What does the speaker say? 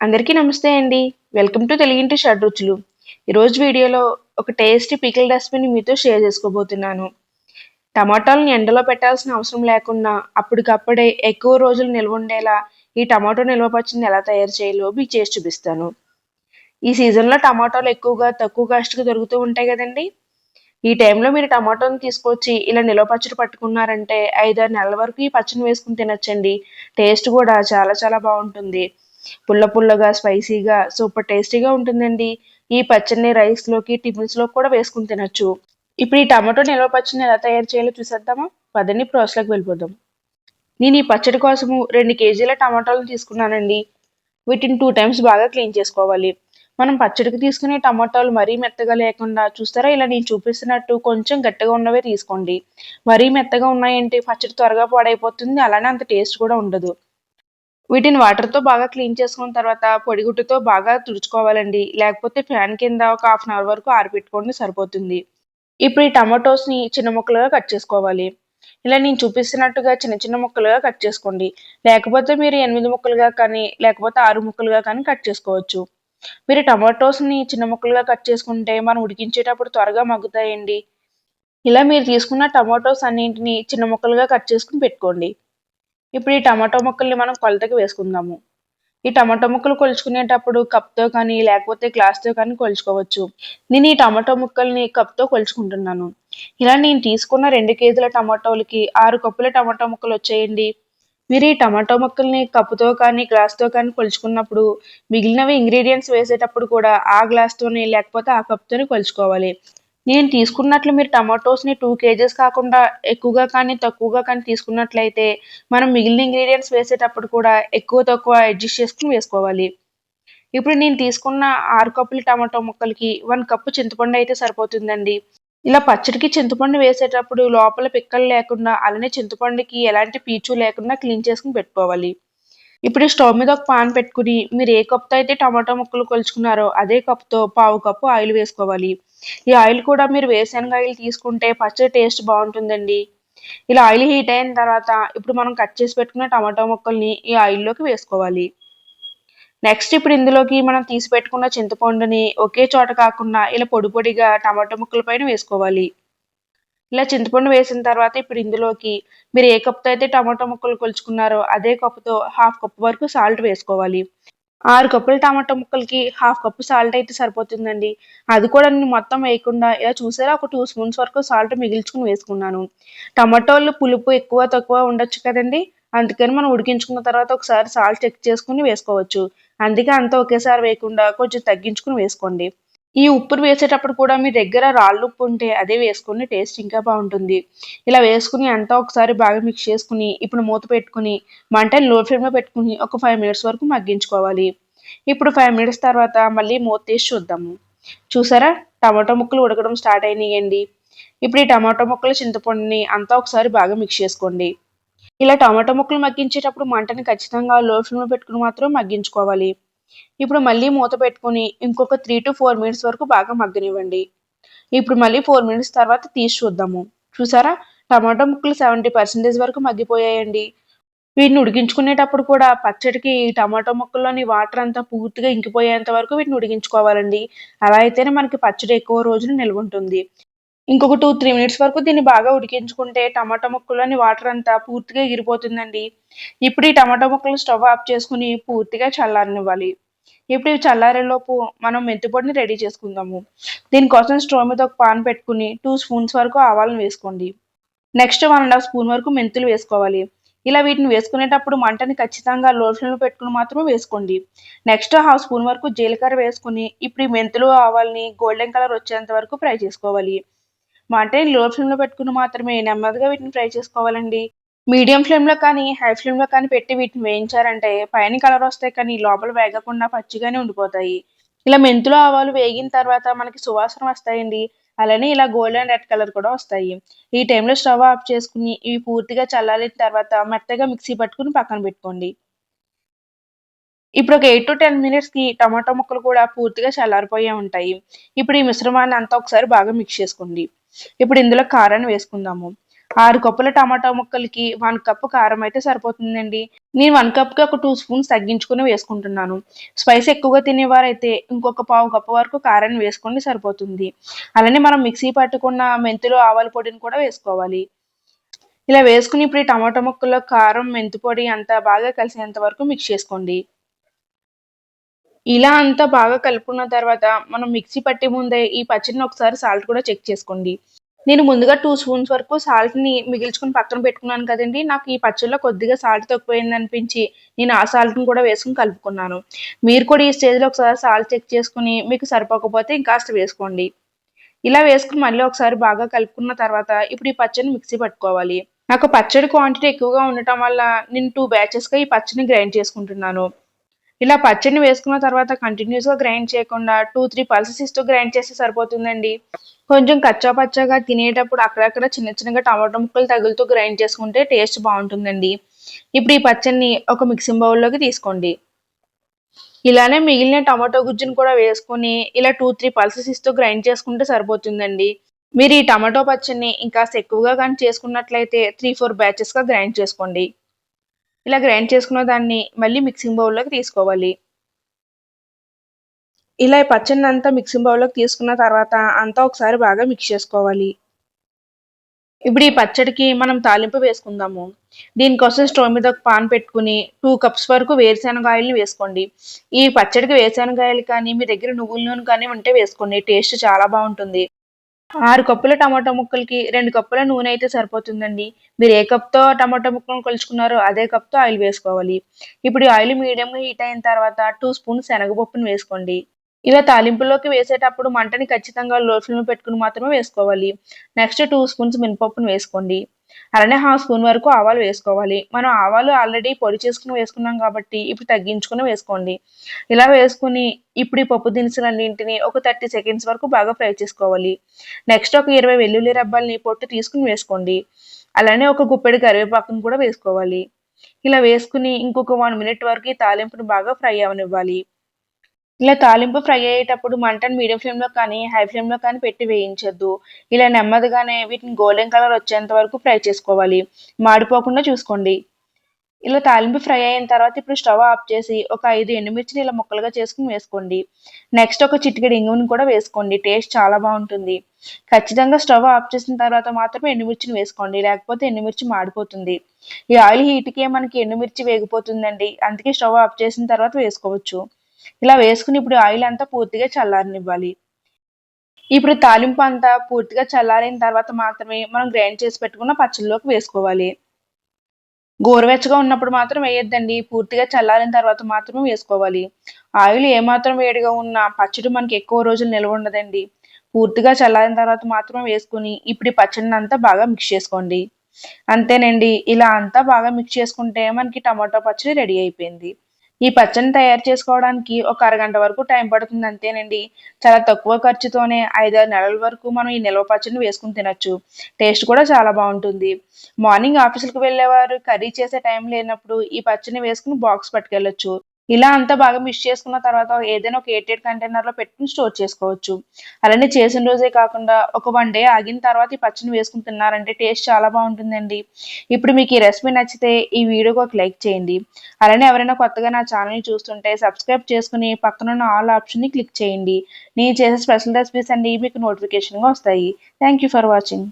అందరికీ నమస్తే అండి. వెల్కమ్ టు తెలుగింటి షడ్ రుచులు. ఈరోజు వీడియోలో ఒక టేస్టీ పికిల్ రెసిపీని మీతో షేర్ చేసుకోబోతున్నాను. టమాటాలను ఎండలో పెట్టాల్సిన అవసరం లేకుండా అప్పటికప్పుడే ఎక్కువ రోజులు నిల్వ ఉండేలా ఈ టమాటో నిల్వ పచ్చడిని ఎలా తయారు చేయాలో మీకు చేసి చూపిస్తాను. ఈ సీజన్లో టమాటాలు ఎక్కువగా తక్కువ కాస్ట్గా దొరుకుతూ ఉంటాయి కదండి. ఈ టైంలో మీరు టమాటోని తీసుకొచ్చి ఇలా నిల్వ పచ్చడి పట్టుకున్నారంటే ఐదారు నెలల వరకు ఈ పచ్చడిని వేసుకుని తినొచ్చండి. టేస్ట్ కూడా చాలా చాలా బాగుంటుంది. పుల్ల పుల్లగా స్పైసీగా సూపర్ టేస్టీగా ఉంటుందండి. ఈ పచ్చడిని రైస్లోకి టిఫిన్స్లో కూడా వేసుకుని తినొచ్చు. ఇప్పుడు ఈ టమాటో నిల్వ పచ్చడిని ఎలా తయారు చేయాలో చూసేద్దామా? పదండి ప్రాసెస్లోకి వెళ్ళిపోదాం. నేను ఈ పచ్చడి కోసము రెండు కేజీల టమాటాలను తీసుకున్నానండి. వీటిని టూ టైమ్స్ బాగా క్లీన్ చేసుకోవాలి. మనం పచ్చడికి తీసుకునే టమాటాలు మరీ మెత్తగా లేకుండా చూస్తారా? ఇలా నేను చూపిస్తున్నట్టు కొంచెం గట్టిగా ఉన్నవే తీసుకోండి. మరీ మెత్తగా ఉన్నాయంటే పచ్చడి త్వరగా పాడైపోతుంది. అలానే అంత టేస్ట్ కూడా ఉండదు. వీటిని వాటర్తో బాగా క్లీన్ చేసుకున్న తర్వాత పొడిగుడ్డుతో బాగా తుడుచుకోవాలండి. లేకపోతే ఫ్యాన్ కింద ఒక హాఫ్ అన్ అవర్ వరకు ఆరిపెట్టుకోండి సరిపోతుంది. ఇప్పుడు ఈ టమాటోస్ని చిన్న ముక్కలుగా కట్ చేసుకోవాలి. ఇలా నేను చూపిస్తున్నట్టుగా చిన్న చిన్న ముక్కలుగా కట్ చేసుకోండి. లేకపోతే మీరు ఎనిమిది ముక్కలుగా కానీ లేకపోతే ఆరు ముక్కలుగా కానీ కట్ చేసుకోవచ్చు. మీరు టమాటోస్ని చిన్న ముక్కలుగా కట్ చేసుకుంటే మనం ఉడికించేటప్పుడు త్వరగా మగ్గుతాయండి. ఇలా మీరు తీసుకున్న టమాటోస్ అన్నింటిని చిన్న ముక్కలుగా కట్ చేసుకుని పెట్టుకోండి. ఇప్పుడు ఈ టమాటో ముక్కల్ని మనం కొలతకి వేసుకుందాము. ఈ టమాటో ముక్కలు కొలుచుకునేటప్పుడు కప్తో కానీ లేకపోతే గ్లాస్తో కానీ కొలుచుకోవచ్చు. నేను ఈ టమాటో ముక్కల్ని కప్తో కొలుచుకుంటున్నాను. ఇలా నేను తీసుకున్న రెండు కేజీల టమాటోలకి ఆరు కప్పుల టమాటో ముక్కలు వచ్చేయండి. మీరు ఈ టమాటో ముక్కల్ని కప్పుతో కానీ గ్లాస్తో కానీ కొలుచుకున్నప్పుడు మిగిలినవి ఇంగ్రీడియంట్స్ వేసేటప్పుడు కూడా ఆ గ్లాస్తోనే లేకపోతే ఆ కప్తోనే కొలుచుకోవాలి. నేను తీసుకున్నట్లు మీరు టమాటోస్ని టూ కేజెస్ కాకుండా ఎక్కువగా కానీ తక్కువగా కానీ తీసుకున్నట్లయితే మనం మిగిలిన ఇంగ్రీడియంట్స్ వేసేటప్పుడు కూడా ఎక్కువ తక్కువ అడ్జస్ట్ చేసుకుని వేసుకోవాలి. ఇప్పుడు నేను తీసుకున్న ఆరు కప్పుల టమాటో ముక్కలకి వన్ కప్పు చింతపండు అయితే సరిపోతుందండి. ఇలా పచ్చడికి చింతపండు వేసేటప్పుడు లోపల పిక్కలు లేకుండా అలానే చింతపండుకి ఎలాంటి పీచు లేకుండా క్లీన్ చేసుకుని పెట్టుకోవాలి. ఇప్పుడు స్టవ్ మీద ఒక పాన్ పెట్టుకుని మీరు ఏ కప్తో అయితే టమాటో ముక్కలు కొలుచుకున్నారో అదే కప్తో పావు కప్పు ఆయిల్ వేసుకోవాలి. ఈ ఆయిల్ కూడా మీరు వేరుశనగ ఆయిల్ తీసుకుంటే పచ్చడి టేస్ట్ బాగుంటుందండి. ఇలా ఆయిల్ హీట్ అయిన తర్వాత ఇప్పుడు మనం కట్ చేసి పెట్టుకున్న టమాటో ముక్కల్ని ఈ ఆయిల్లోకి వేసుకోవాలి. నెక్స్ట్ ఇప్పుడు ఇందులోకి మనం తీసి పెట్టుకున్న చింతపండుని ఒకే చోట కాకుండా ఇలా పొడి పొడిగా టమాటో ముక్కల పైన వేసుకోవాలి. ఇలా చింతపండు వేసిన తర్వాత ఇప్పుడు ఇందులోకి మీరు ఏ కప్తో అయితే టమాటో ముక్కలు కొలుచుకున్నారో అదే కప్పుతో హాఫ్ కప్ వరకు సాల్ట్ వేసుకోవాలి. ఆరు కప్పుల టమాటో ముక్కలకి హాఫ్ కప్పు సాల్ట్ అయితే సరిపోతుందండి. అది కూడా నేను మొత్తం వేయకుండా ఇలా చూసారా? ఒక టూ స్పూన్స్ వరకు సాల్ట్ మిగిల్చుకుని వేసుకున్నాను. టమాటోలు పులుపు ఎక్కువ తక్కువ ఉండొచ్చు కదండి. అందుకని మనం ఉడికించుకున్న తర్వాత ఒకసారి సాల్ట్ చెక్ చేసుకుని వేసుకోవచ్చు. అందుకే అంతా ఒకేసారి వేయకుండా కొంచెం తగ్గించుకుని వేసుకోండి. ఈ ఉప్పును వేసేటప్పుడు కూడా మీ దగ్గర రాళ్ళు ఉప్పు ఉంటే అదే వేసుకుని టేస్ట్ ఇంకా బాగుంటుంది. ఇలా వేసుకుని అంతా ఒకసారి బాగా మిక్స్ చేసుకుని ఇప్పుడు మూత పెట్టుకుని మంటని లో ఫ్లేమ్లో పెట్టుకుని ఒక ఫైవ్ మినిట్స్ వరకు మగ్గించుకోవాలి. ఇప్పుడు ఫైవ్ మినిట్స్ తర్వాత మళ్ళీ మూత తీసి చూద్దాము. చూసారా? టమాటో ముక్కలు ఉడకడం స్టార్ట్ అయినాయండి. ఇప్పుడు ఈ టమాటో ముక్కలు చింతపండుని అంతా ఒకసారి బాగా మిక్స్ చేసుకోండి. ఇలా టమాటో ముక్కలు మగ్గించేటప్పుడు మంటని ఖచ్చితంగా లో ఫ్లేమ్లో పెట్టుకుని మాత్రం మగ్గించుకోవాలి. ఇప్పుడు మళ్ళీ మూత పెట్టుకుని ఇంకొక త్రీ టు ఫోర్ మినిట్స్ వరకు బాగా మగ్గనివ్వండి. ఇప్పుడు మళ్ళీ ఫోర్ మినిట్స్ తర్వాత తీసి చూద్దాము. చూసారా? టమాటో ముక్కలు సెవెంటీ పర్సెంటేజ్ వరకు మగ్గిపోయాయండి. వీటిని ఉడికించుకునేటప్పుడు కూడా పచ్చడికి టమాటో ముక్కల్లోని వాటర్ అంతా పూర్తిగా ఇంకిపోయేంత వరకు వీటిని ఉడికించుకోవాలండి. అలా అయితేనే మనకి పచ్చడి ఎక్కువ రోజులు నిల్వ ఉంటుంది. ఇంకొక టూ త్రీ మినిట్స్ వరకు దీన్ని బాగా ఉడికించుకుంటే టమాటా ముక్కలోని వాటర్ అంతా పూర్తిగా ఎగిరిపోతుందండి. ఇప్పుడు ఈ టమాటా ముక్కలు స్టవ్ ఆఫ్ చేసుకుని పూర్తిగా చల్లారనివ్వాలి. ఇప్పుడు ఇవి చల్లారేలోపు మనం మెంతిపొడిని రెడీ చేసుకుందాము. దీనికోసం స్టవ్ మీద ఒక పాన్ పెట్టుకుని టూ స్పూన్స్ వరకు ఆవాలను వేసుకోండి. Next one and half spoon వరకు మెంతులు వేసుకోవాలి. ఇలా వీటిని వేసుకునేటప్పుడు మంటని ఖచ్చితంగా లో ఫ్లేమ్లో పెట్టుకుని మాత్రమే వేసుకోండి. నెక్స్ట్ హాఫ్ స్పూన్ వరకు జీలకర్ర వేసుకుని ఇప్పుడు ఈ మెంతులు ఆవాలని గోల్డెన్ కలర్ వచ్చేంత వరకు ఫ్రై చేసుకోవాలి. మంటని లో ఫ్లేమ్లో పెట్టుకుని మాత్రమే. నెమ్మదిగా వీటిని ఫ్రై చేసుకోవాలండి. మీడియం ఫ్లేమ్లో కానీ హై ఫ్లేమ్లో కానీ పెట్టి వీటిని వేయించారంటే పైన కలర్ వస్తాయి కానీ లోపల వేగకుండా పచ్చిగానే ఉండిపోతాయి. ఇలా మెంతులు ఆవాలు వేగిన తర్వాత మనకి సువాసన వస్తాయండి. అలానే ఇలా గోల్డ్ అండ్ రెడ్ కలర్ కూడా వస్తాయి. ఈ టైంలో స్టవ్ ఆఫ్ చేసుకుని ఇవి పూర్తిగా చల్లాలిన తర్వాత మెత్తగా మిక్సీ పట్టుకుని పక్కన పెట్టుకోండి. ఇప్పుడు ఒక ఎయిట్ టు టెన్ మినిట్స్కి టమాటో ముక్కలు కూడా పూర్తిగా చల్లారిపోయే ఉంటాయి. ఇప్పుడు ఈ మిశ్రమాన్ని అంతా ఒకసారి బాగా మిక్స్ చేసుకోండి. ఇప్పుడు ఇందులో కారాన్ని వేసుకుందాము. ఆరు కప్పుల టమాటా ముక్కలకి వన్ కప్ కారం అయితే సరిపోతుందండి. నేను వన్ కప్కి ఒక టూ స్పూన్స్ తగ్గించుకుని వేసుకుంటున్నాను. స్పైస్ ఎక్కువగా తినేవారైతే ఇంకొక పావు కప్పు వరకు కారాన్ని వేసుకోండి సరిపోతుంది. అలానే మనం మిక్సీ పట్టుకున్న మెంతులు ఆవాల పొడిని కూడా వేసుకోవాలి. ఇలా వేసుకుని ఇప్పుడు ఈ టమాటా ముక్కల్లో కారం మెంతి పొడి అంతా బాగా కలిసేంత వరకు మిక్స్ చేసుకోండి. ఇలా అంతా బాగా కలుపుకున్న తర్వాత మనం మిక్సీ పట్టే ముందే ఈ పచ్చడిని ఒకసారి సాల్ట్ కూడా చెక్ చేసుకోండి. నేను ముందుగా టూ స్పూన్స్ వరకు సాల్ట్ని మిగిల్చుకుని పక్కన పెట్టుకున్నాను కదండి. నాకు ఈ పచ్చడిలో కొద్దిగా సాల్ట్ తక్కువైంది అనిపించి నేను ఆ సాల్ట్ని కూడా వేసుకుని కలుపుకున్నాను. మీరు కూడా ఈ స్టేజ్లో ఒకసారి సాల్ట్ చెక్ చేసుకుని మీకు సరిపోకపోతే ఇంకాస్త వేసుకోండి. ఇలా వేసుకుని మళ్ళీ ఒకసారి బాగా కలుపుకున్న తర్వాత ఇప్పుడు ఈ పచ్చడిని మిక్సీ పట్టుకోవాలి. నాకు పచ్చడి క్వాంటిటీ ఎక్కువగా ఉండటం వల్ల నేను టూ బ్యాచెస్గా ఈ పచ్చడిని గ్రైండ్ చేసుకుంటున్నాను. ఇలా పచ్చడిని వేసుకున్న తర్వాత కంటిన్యూస్గా గ్రైండ్ చేయకుండా టూ త్రీ పల్సెస్ ఇస్తూ గ్రైండ్ చేస్తే సరిపోతుందండి. కొంచెం కచ్చా పచ్చగా తినేటప్పుడు అక్కడక్కడ చిన్న చిన్నగా టమాటో ముక్కలు తగులుతూ గ్రైండ్ చేసుకుంటే టేస్ట్ బాగుంటుందండి. ఇప్పుడు ఈ పచ్చడిని ఒక మిక్సింగ్ బౌల్లోకి తీసుకోండి. ఇలానే మిగిలిన టమాటో గుజ్జును కూడా వేసుకొని ఇలా టూ త్రీ పల్సెస్ ఇస్తూ గ్రైండ్ చేసుకుంటే సరిపోతుందండి. మీరు ఈ టమాటో పచ్చడిని ఇంకా ఎక్కువగా కానీ చేసుకున్నట్లయితే త్రీ ఫోర్ బ్యాచెస్గా గ్రైండ్ చేసుకోండి. ఇలా గ్రైండ్ చేసుకున్న దాన్ని మళ్ళీ మిక్సింగ్ బౌల్లోకి తీసుకోవాలి. ఇలా ఈ పచ్చడిని అంతా మిక్సింగ్ బౌల్లోకి తీసుకున్న తర్వాత అంతా ఒకసారి బాగా మిక్స్ చేసుకోవాలి. ఇప్పుడు ఈ పచ్చడికి మనం తాలింపు వేసుకుందాము. దీనికోసం స్టవ్ మీద ఒక పాన్ పెట్టుకుని టూ కప్స్ వరకు వేరుశనగాయలు వేసుకోండి. ఈ పచ్చడికి వేరుశనగాయలు కానీ మీ దగ్గర నువ్వుల నూనె కానీ ఉంటే వేసుకోండి. టేస్ట్ చాలా బాగుంటుంది. ఆరు కప్పుల టమాటో ముక్కలకి రెండు కప్పుల నూనె అయితే సరిపోతుందండి. మీరు ఏ కప్తో టమాటో ముక్కలను కొలుచుకున్నారో అదే కప్తో ఆయిల్ వేసుకోవాలి. ఇప్పుడు ఆయిల్ మీడియంగా హీట్ అయిన తర్వాత టూ స్పూన్స్ శనగపప్పును వేసుకోండి. ఇలా తాలింపులోకి వేసేటప్పుడు మంటని ఖచ్చితంగా లో పెట్టుకుని మాత్రమే వేసుకోవాలి. నెక్స్ట్ టూ స్పూన్స్ మినపప్పును వేసుకోండి. అలానే హాఫ్ స్పూన్ వరకు ఆవాలు వేసుకోవాలి. మనం ఆవాలు ఆల్రెడీ పొడి చేసుకుని వేసుకున్నాం కాబట్టి ఇప్పుడు తగ్గించుకుని వేసుకోండి. ఇలా వేసుకుని ఇప్పుడు ఈ పప్పు దినుసులన్నింటిని ఒక థర్టీ సెకండ్స్ వరకు బాగా ఫ్రై చేసుకోవాలి. నెక్స్ట్ ఒక ఇరవై వెల్లుల్లి రబ్బాల్ని పొట్టు తీసుకుని వేసుకోండి. అలానే ఒక గుప్పెడు కరివేపాకును కూడా వేసుకోవాలి. ఇలా వేసుకుని ఇంకొక వన్ మినిట్ వరకు ఈ తాలింపును బాగా ఫ్రై అవనివ్వాలి. ఇలా తాలింపు ఫ్రై అయ్యేటప్పుడు మంటను మీడియం ఫ్లేమ్లో కానీ హై ఫ్లేమ్లో కానీ పెట్టి వేయించొద్దు. ఇలా నెమ్మదిగానే వీటిని గోల్డెన్ కలర్ వచ్చేంత వరకు ఫ్రై చేసుకోవాలి. మాడిపోకుండా చూసుకోండి. ఇలా తాలింపు ఫ్రై అయిన తర్వాత ఇప్పుడు స్టవ్ ఆఫ్ చేసి ఒక ఐదు ఎండుమిర్చిని ఇలా ముక్కలుగా చేసుకుని వేసుకోండి. నెక్స్ట్ ఒక చిటికెడు ఇంగుని కూడా వేసుకోండి. టేస్ట్ చాలా బాగుంటుంది. ఖచ్చితంగా స్టవ్ ఆఫ్ చేసిన తర్వాత మాత్రమే ఎండుమిర్చిని వేసుకోండి. లేకపోతే ఎండుమిర్చి మాడిపోతుంది. ఈ ఆయిల్ హీట్కే మనకి ఎండుమిర్చి వేగిపోతుందండి. అందుకే స్టవ్ ఆఫ్ చేసిన తర్వాత వేసుకోవచ్చు. ఇలా వేసుకుని ఇప్పుడు ఆయిల్ అంతా పూర్తిగా చల్లారనివ్వాలి. ఇప్పుడు తాలింపు అంతా పూర్తిగా చల్లారిన తర్వాత మాత్రమే మనం గ్రైండ్ చేసి పెట్టుకున్న పచ్చళ్ళలోకి వేసుకోవాలి. గోరువెచ్చగా ఉన్నప్పుడు మాత్రం వేయొద్దండి. పూర్తిగా చల్లారిన తర్వాత మాత్రమే వేసుకోవాలి. ఆయిల్ ఏమాత్రం వేడిగా ఉన్నా పచ్చడి మనకి ఎక్కువ రోజులు నిల్వ ఉండదండి. పూర్తిగా చల్లారిన తర్వాత మాత్రమే వేసుకుని ఇప్పుడు ఈ పచ్చడిని అంతా బాగా మిక్స్ చేసుకోండి. అంతేనండి. ఇలా అంతా బాగా మిక్స్ చేసుకుంటే మనకి టమాటో పచ్చడి రెడీ అయిపోయింది. ఈ పచ్చడిని తయారు చేసుకోవడానికి ఒక అరగంట వరకు టైం పడుతుంది అంతేనండి. చాలా తక్కువ ఖర్చుతోనే ఐదారు నెలల వరకు మనం ఈ నిల్వ పచ్చడిని వేసుకుని తినచ్చు. టేస్ట్ కూడా చాలా బాగుంటుంది. మార్నింగ్ ఆఫీసులకు వెళ్ళేవారు కర్రీ చేసే టైం లేనప్పుడు ఈ పచ్చడిని వేసుకుని బాక్స్ పట్టుకెళ్ళొచ్చు. ఇలా అంతా బాగా మిక్స్ చేసుకున్న తర్వాత ఏదైనా ఒక ఎయిటెడ్ కంటైనర్లో పెట్టుకుని స్టోర్ చేసుకోవచ్చు. అలానే చేసిన రోజే కాకుండా ఒక వన్ డే ఆగిన తర్వాత ఈ పచ్చని వేసుకుని తిన్నారంటే టేస్ట్ చాలా బాగుంటుందండి. ఇప్పుడు మీకు ఈ రెసిపీ నచ్చితే ఈ వీడియోకి ఒక లైక్ చేయండి. అలానే ఎవరైనా కొత్తగా నా ఛానల్ని చూస్తుంటే సబ్స్క్రైబ్ చేసుకుని పక్కనున్న ఆల్ ఆప్షన్ని క్లిక్ చేయండి. నేను చేసే స్పెషల్ రెసిపీస్ అండి మీకు నోటిఫికేషన్గా వస్తాయి. Thank you for watching